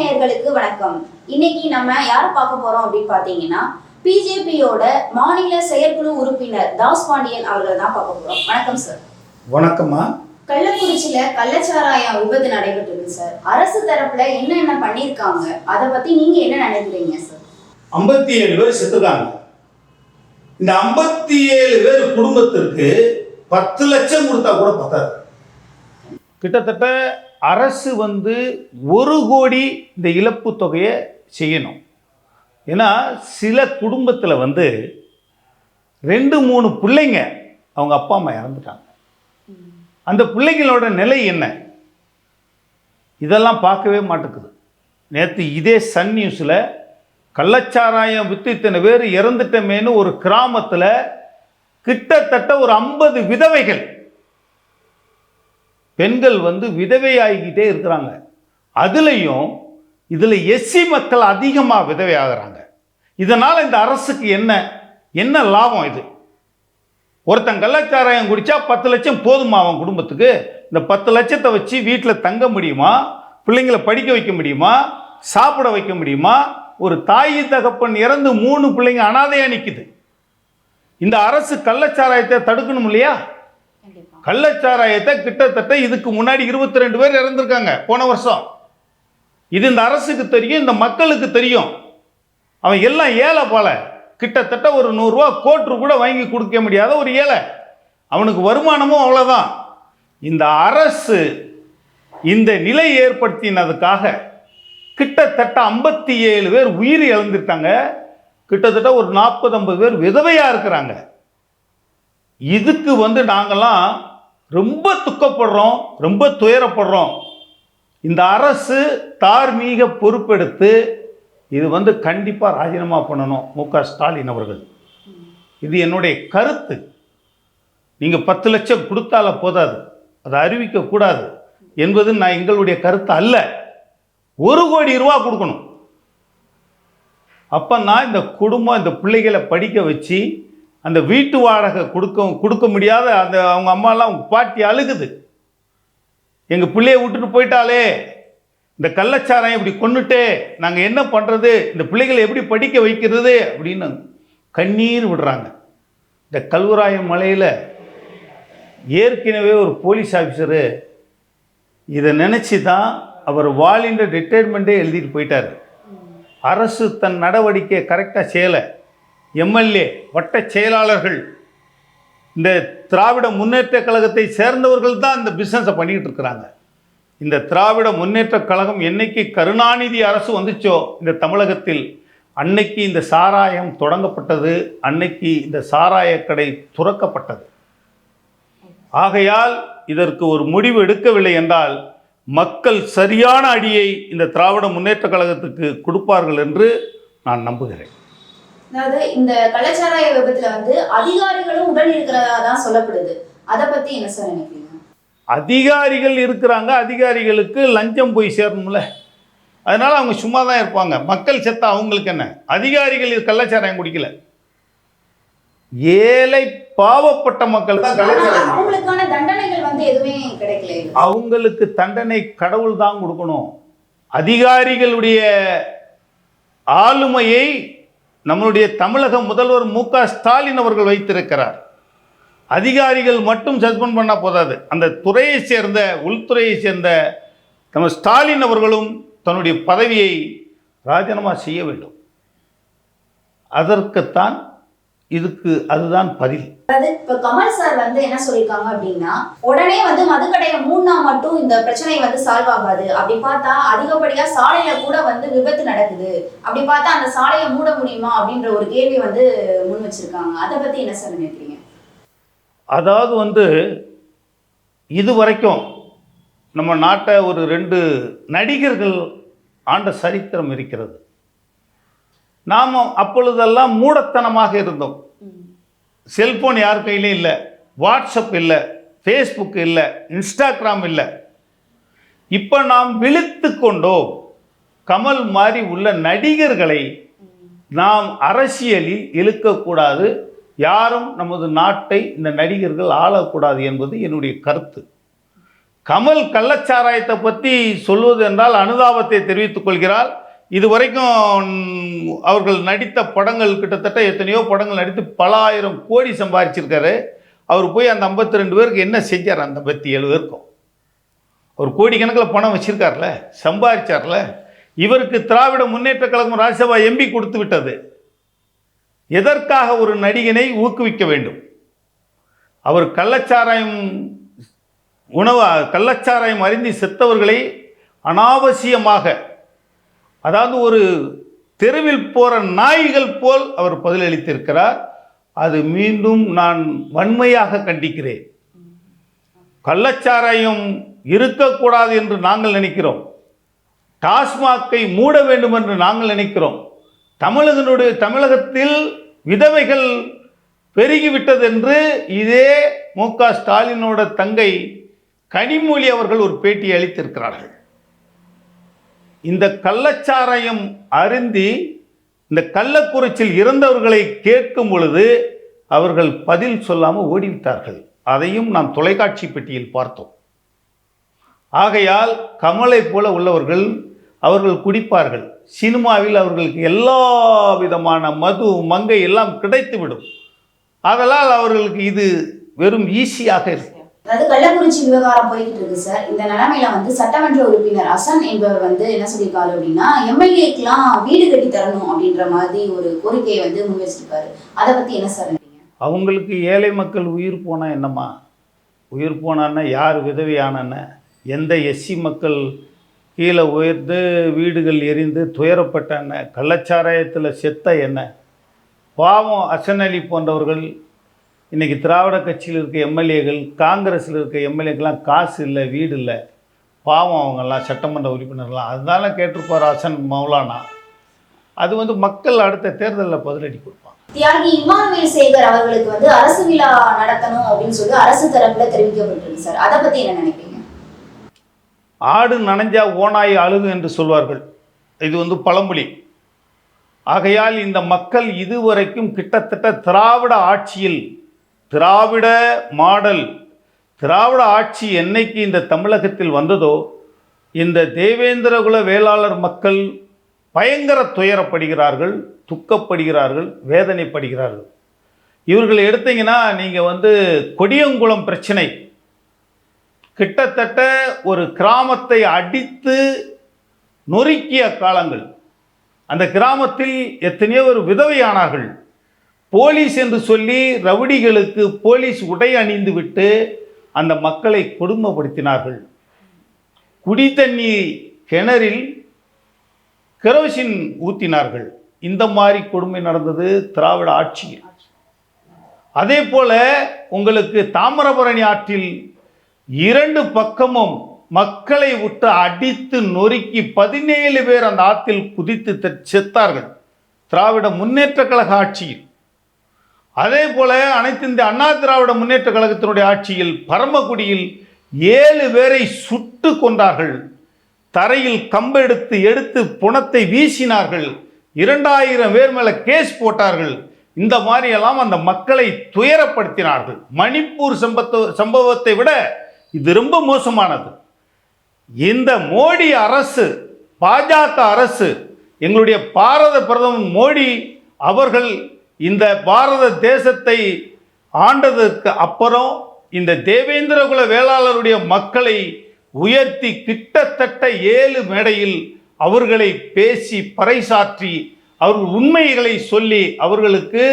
நேயர்களுக்கு வணக்கம். இன்னைக்கு நம்ம யாரை பார்க்க போறோம் அப்படின்னு பார்த்தீங்கன்னா பிஜேபியோட மாநில செயற்குழு உறுப்பினர் தாஸ் பாண்டியன் அவர்களை தான் பார்க்க போறோம். வணக்கம் சார் வணக்கம்மா. கள்ளக்குறிச்சியில கள்ளச்சாராயம் விபத்து நடைபெற்றிருக்கு சார் அரசு தரப்புல என்னென்ன பண்ணியிருக்காங்க? அதை பத்தி நீங்க என்ன நினைக்கிறீங்க சார் ஐம்பத்தி ஏழு பேர் செத்துருக்காங்க இந்த ஐம்பத்தி ஏழு பேர் குடும்பத்திற்கு பத்து லட்சம் கொடுத்தா கூட பத்தாது. கிட்டத்தட்ட அரசு வந்து ஒரு கோடி இந்த இழப்பு தொகையை செய்யணும். ஏன்னா சில குடும்பத்தில் வந்து ரெண்டு மூணு பிள்ளைங்க அவங்க அப்பா அம்மா இறந்துட்டாங்க. அந்த பிள்ளைங்களோட நிலை என்ன? இதெல்லாம் பார்க்கவே மாட்டேங்குது. நேற்று இதே சன் நியூஸில் கள்ளச்சாராயம் வித்து இத்தனை பேர் இறந்துட்டமேனு ஒரு கிராமத்தில் கிட்டத்தட்ட ஒரு ஐம்பது விதவைகள் பெண்கள் வந்து விதவையாகிக்கிட்டே இருக்கிறாங்க. அதுலேயும் இதில் எஸ்சி மக்கள் அதிகமாக விதவை ஆகிறாங்க இதனால் இந்த அரசுக்கு என்ன என்ன லாபம் இது? ஒருத்தன் கள்ளச்சாராயம் குடித்தா பத்து லட்சம் போதுமா அவன் குடும்பத்துக்கு? இந்த பத்து லட்சத்தை வச்சு வீட்டில் தங்க முடியுமா? பிள்ளைங்களை படிக்க வைக்க முடியுமா? சாப்பிட வைக்க முடியுமா? ஒரு தாய் தகப்பன் இறந்து மூணு பிள்ளைங்க அனாதையாக நிற்குது இந்த அரசு கள்ளச்சாராயத்தை தடுக்கணும் இல்லையா? கள்ளச்சாராயத்தை கிட்டத்தட்ட இதுக்கு முன்னாடி இருபத்தி ரெண்டு பேர் இறந்துருக்காங்க போன வருஷம். இது இந்த அரசுக்கு தெரியும் இந்த மக்களுக்கு தெரியும். அவன் எல்லாம் ஏழை போல. கிட்டத்தட்ட ஒரு நூறுரூவா கோட்டு கூட வாங்கி கொடுக்க முடியாத ஒரு ஏழை. அவனுக்கு வருமானமும் அவ்வளோதான் இந்த அரசு இந்த நிலை ஏற்படுத்தினதுக்காக கிட்டத்தட்ட ஐம்பத்தி ஏழு பேர் உயிர் இழந்துட்டாங்க. கிட்டத்தட்ட ஒரு நாற்பது ஐம்பது பேர் விதவையாக இருக்கிறாங்க. இதுக்கு வந்து நாங்கள்லாம் ரொம்ப துக்கப்படுறோம் ரொம்ப துயரப்படுறோம். இந்த அரசு தார்மீக பொறுப்பெடுத்து இது வந்து கண்டிப்பாக ராஜினாமா பண்ணணும் மு க ஸ்டாலின் அவர்கள். இது என்னுடைய கருத்து. நீங்கள் பத்து லட்சம் கொடுத்தால போதாது. அதை அறிவிக்கக்கூடாது என்பது நான் எங்களுடைய கருத்து அல்ல. ஒரு கோடி ரூபா கொடுக்கணும். அப்போ நான் இந்த குடும்பம் இந்த பிள்ளைகளை படிக்க வச்சு அந்த வீட்டு வாடகை கொடுக்க கொடுக்க முடியாத அந்த அவங்க அம்மாலாம் அவங்க பாட்டி அழுகுது. எங்கள் பிள்ளைய விட்டுட்டு போயிட்டாலே இந்த கள்ளச்சாரம் இப்படி கொன்னுட்டே நாங்கள் என்ன பண்ணுறது இந்த பிள்ளைகளை எப்படி படிக்க வைக்கிறது? அப்படின்னு கண்ணீர் விடுறாங்க. இந்த கல்வராயம் மலையில் ஏற்கனவே ஒரு போலீஸ் ஆஃபீஸரு இதை நினச்சி தான் அவர் வாலின்ற ரிட்டையர்மெண்ட்டே எழுதிட்டு போயிட்டார். அரசு தன் நடவடிக்கையை கரெக்டாக செய்யலை. எம்எல்ஏ வட்ட செயலாளர்கள் இந்த திராவிட முன்னேற்ற கழகத்தை சேர்ந்தவர்கள் தான் இந்த பிஸ்னஸை பண்ணிக்கிட்டு இருக்கிறாங்க. இந்த திராவிட முன்னேற்ற கழகம் என்னைக்கு கருணாநிதி அரசு வந்துச்சோ இந்த தமிழகத்தில் அன்னைக்கு இந்த சாராயம் தொடங்கப்பட்டது அன்னைக்கு இந்த சாராய கடை துறக்கப்பட்டது. ஆகையால் இதற்கு ஒரு முடிவு எடுக்கவில்லை என்றால் மக்கள் சரியான அடியை இந்த திராவிட முன்னேற்ற கழகத்துக்கு கொடுப்பார்கள் என்று நான் நம்புகிறேன். அதாவது இந்த கள்ளச்சாராய விபத்துல வந்து அதிகாரிகளும் உடன் இருக்கிறதா தான் சொல்லப்படுது. அதை பத்தி என்ன சார் நினைக்கிறீங்க? அதிகாரிகள் இருக்கிறாங்க அதிகாரிகளுக்கு லஞ்சம் போய் சேரணும்ல. அதனால் அவங்க சும்மா தான் இருப்பாங்க. மக்கள் செத்தா அவங்களுக்கு என்ன? அதிகாரிகள் கள்ளச்சாராயம் குடிக்கல? ஏழை பாவப்பட்ட மக்கள் தான் அவங்களுக்கான தண்டனைகள் வந்து எதுவுமே கிடைக்கல. இல்ல அவங்களுக்கு தண்டனை கடவுள் தான் கொடுக்கணும். அதிகாரிகளுடைய ஆளுமையை நம்மளுடைய தமிழக முதல்வர் மு க ஸ்டாலின் அவர்கள் வைத்திருக்கிறார். அதிகாரிகள் மட்டும் சஸ்பெண்ட் பண்ணால் போதாது. அந்த துறையை சேர்ந்த உள்துறையை சேர்ந்த நம்ம ஸ்டாலின் அவர்களும் தன்னுடைய பதவியை ராஜினாமா செய்ய வேண்டும். அதற்குத்தான் இதுக்கு அதுதான் பதில். அதாவது இப்ப கமல் சார் வந்து என்ன சொல்லியிருக்காங்க அப்படின்னா உடனே வந்து மதுக்கடையை மூணா மட்டும் இந்த பிரச்சனை வந்து சால்வ் ஆகாது. அப்படி பார்த்தா அதிகப்படியா சாலையில கூட வந்து விபத்து நடக்குது. அப்படி பார்த்தா அந்த சாலையை மூட முடியுமா அப்படின்ற ஒரு கேள்வி வந்து முன் வச்சிருக்காங்க. அதை பத்தி என்ன சார் நினைக்கிறீங்க? அதாவது வந்து இது வரைக்கும் நம்ம நாட்டை ஒரு ரெண்டு நடிகர்கள் ஆண்ட சரித்திரம் இருக்கிறது. நாம் அப்பொழுதெல்லாம் மூடத்தனமாக இருந்தோம். செல்போன் யார் கையிலையும் இல்லை? வாட்ஸ்அப் இல்லை ஃபேஸ்புக் இல்லை இன்ஸ்டாகிராம் இல்லை. இப்போ நாம் விழித்து கொண்டோம். கமல் மாதிரி உள்ள நடிகர்களை நாம் அரசியலில் இழுக்கக்கூடாது. யாரும் நமது நாட்டை இந்த நடிகர்கள் ஆளக்கூடாது என்பது என்னுடைய கருத்து. கமல் கள்ளச்சாராயத்தை பற்றி சொல்வது என்றால் அனுதாபத்தை தெரிவித்துக் கொள்கிறார். இது வரைக்கும் அவர்கள் நடித்த படங்கள் கிட்டத்தட்ட எத்தனையோ படங்கள் நடித்து பல ஆயிரம் கோடி சம்பாதிச்சிருக்காரு அவர் போய் அந்த 52 ரெண்டு பேருக்கு என்ன செஞ்சார்? அந்த ஐம்பத்தி ஏழு பேருக்கும். ஒரு கோடிக்கணக்கில் பணம் வச்சுருக்கார்ல சம்பாதிச்சார்ல இவருக்கு திராவிட முன்னேற்ற கழகம் ராஜ்யசபா எம்பி கொடுத்து விட்டது. எதற்காக ஒரு நடிகனை ஊக்குவிக்க வேண்டும்? அவர் கள்ளச்சாராயம் உணவு கள்ளச்சாராயம் அறிந்து செத்தவர்களை அனாவசியமாக அதாவது ஒரு தெருவில் போகிற நாய்கள் போல் அவர் பதிலளித்திருக்கிறார். அது மீண்டும் நான் வன்மையாக கண்டிக்கிறேன். கள்ளச்சாராயம் இருக்கக்கூடாது என்று நாங்கள் நினைக்கிறோம். டாஸ்மாக்கை மூட வேண்டும் என்று நாங்கள் நினைக்கிறோம். தமிழகனுடைய தமிழகத்தில் விதவைகள் பெருகிவிட்டது என்று இதே மு க ஸ்டாலினோட தங்கை கனிமொழி அவர்கள் ஒரு பேட்டி அளித்திருக்கிறார்கள். இந்த கள்ளச்சாராயம் அருந்தி இந்த கள்ளக்குறிச்சியில் இறந்தவர்களை கேட்கும் பொழுது அவர்கள் பதில் சொல்லாமல் ஓடிவிட்டார்கள். அதையும் நாம் தொலைக்காட்சி பெட்டியில் பார்த்தோம். ஆகையால் கமலை போல உள்ளவர்கள் அவர்கள் குடிப்பார்கள். சினிமாவில் அவர்களுக்கு எல்லா விதமான மது மங்கை எல்லாம் கிடைத்துவிடும். அதனால் அவர்களுக்கு இது வெறும் ஈஸியாக இருக்கும். அதாவது கள்ளக்குறிச்சி விவகாரம் போய்கிட்டு இருக்கு சார். இந்த நிலைமையில வந்து சட்டமன்ற உறுப்பினர் அசன் என்பவர் வந்து என்ன சொல்லியிருக்காரு அப்படின்னா எம்எல்ஏக்கெல்லாம் வீடு கட்டி தரணும் அப்படின்ற மாதிரி ஒரு கோரிக்கையை வந்து முன்வச்சிருக்காரு அதை பத்தி என்ன சார் அவங்களுக்கு ஏழை மக்கள் உயிர் போனால் என்னம்மா? உயிர் போனான்னா யார் விதவையானன்னு எந்த எஸ்சி மக்கள் கீழே உயர்ந்து வீடுகள் எரிந்து துயரப்பட்ட என்ன கள்ளச்சாராயத்தில் செத்த என்ன? பாவம் அசனலி போன்றவர்கள் இன்றைக்கி திராவிட கட்சியில் இருக்க எம்எல்ஏகள் காங்கிரஸில் இருக்க எம்எல்ஏக்கெல்லாம் காசு இல்லை வீடு இல்லை. பாவம் அவங்கெல்லாம் சட்டமன்ற உறுப்பினர்லாம் அதனால கேட்டிருப்பார் அசன் மௌலானா. அது வந்து மக்கள் அடுத்த தேர்தலில் பதிலடி கொடுப்பாங்க. தியாகி இமானுவேல் சேகர் அவர்களுக்கு வந்து அரசு விழா நடத்தணும் அப்படின்னு சொல்லி அரசு தரப்புல தெரிவிக்கப்பட்டிருக்கு சார். அதை பத்தி என்ன நினைப்பீங்க ஆடு நனைஞ்சா ஓனாய் அழுகு என்று சொல்வார்கள். இது வந்து பழமொழி. ஆகையால் இந்த மக்கள் இதுவரைக்கும் கிட்டத்தட்ட திராவிட ஆட்சியில் திராவிட மாடல் திராவிட ஆட்சி என்னைக்கு இந்த தமிழகத்தில் வந்ததோ இந்த தேவேந்திரகுல வேளாளர் மக்கள் பயங்கர துயரப்படுகிறார்கள் துக்கப்படுகிறார்கள் வேதனைப்படுகிறார்கள். இவர்கள் எடுத்தீங்கன்னா நீங்கள் வந்து கொடியங்குளம் பிரச்சனை. கிட்டத்தட்ட ஒரு கிராமத்தை அடித்து நொறுக்கிய காலங்கள். அந்த கிராமத்தில் எத்தனையோ ஒரு விதவையானார்கள். போலீஸ் என்று சொல்லி ரவுடிகளுக்கு போலீஸ் உடை அணிந்து விட்டு அந்த மக்களை கொடுமைப்படுத்தினார்கள். குடி கிணறில் கெரோசின் ஊற்றினார்கள் இந்த மாதிரி கொடுமை நடந்தது திராவிட ஆட்சியில். அதே போல உங்களுக்கு தாமிரபரணி ஆற்றில் இரண்டு பக்கமும் மக்களை விட்டு அடித்து நொறுக்கி பதினேழு பேர் அந்த ஆற்றில் குதித்து செத்தார்கள். திராவிட முன்னேற்ற கழக ஆட்சியில். அதே போல அனைத்து இந்த அண்ணா திராவிட முன்னேற்ற கழகத்தினுடைய ஆட்சியில் பரமக்குடியில் ஏழு பேரை சுட்டு கொண்டார்கள் தரையில் கம்பெடுத்து எடுத்து புணத்தை வீசினார்கள். இரண்டாயிரம் பேர் மேலே கேஸ் போட்டார்கள். இந்த மாதிரியெல்லாம் அந்த மக்களை துயரப்படுத்தினார்கள். மணிப்பூர் சம்பத்த சம்பவத்தை விட இது ரொம்ப மோசமானது. இந்த மோடி அரசு பாஜக அரசு எங்களுடைய பாரத பிரதமர் மோடி அவர்கள் இந்த பாரத தேசத்தை ஆண்டதற்கு அப்புறம் இந்த தேவேந்திரகுல வேளாளருடைய மக்களை உயர்த்தி கிட்டத்தட்ட ஏழு மேடையில் அவர்களை பேசி பறைசாற்றி அவர்கள் உண்மைகளை சொல்லி அவர்களுக்கு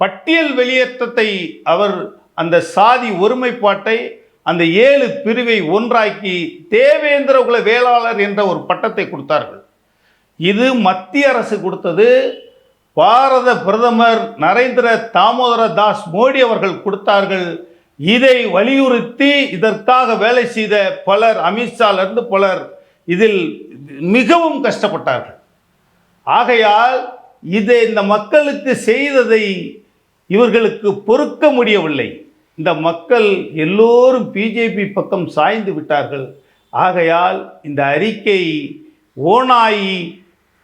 பட்டியல் வெளியேற்றத்தை அவர் அந்த சாதி ஒருமைப்பாட்டை அந்த ஏழு பிரிவை ஒன்றாக்கி தேவேந்திரகுல வேளாளர் என்ற ஒரு பட்டத்தை கொடுத்தார்கள். இது மத்திய அரசு கொடுத்தது பாரத பிரதமர் நரேந்திர தாமோதர தாஸ் மோடி அவர்கள் கொடுத்தார்கள். இதை வலியுறுத்தி இதற்காக வேலை செய்த பலர் அமித்ஷாலிருந்து பலர் இதில் மிகவும் கஷ்டப்பட்டார்கள். ஆகையால் இதை இந்த மக்களுக்கு செய்ததை இவர்களுக்கு பொறுக்க முடியவில்லை. இந்த மக்கள் எல்லோரும் பிஜேபி பக்கம் சாய்ந்து விட்டார்கள். ஆகையால் இந்த அறிக்கை ஓனாயி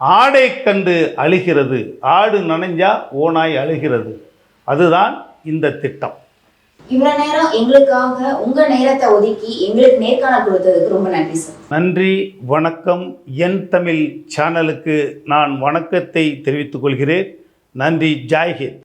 ஆடை கண்டு அழுகிறது. ஆடு நனைஞ்சா ஓநாய் அழுகிறது. அதுதான் இந்த திட்டம். இவ்வளவு நேரம் எங்களுக்காக உங்க நேரத்தை ஒதுக்கி எங்களுக்கு நேர்காணல் கொடுத்ததுக்கு ரொம்ப நன்றி சார் நன்றி வணக்கம். என் தமிழ் சேனலுக்கு நான் வணக்கத்தை தெரிவித்துக் கொள்கிறேன். நன்றி ஜாய்ஹிந்த்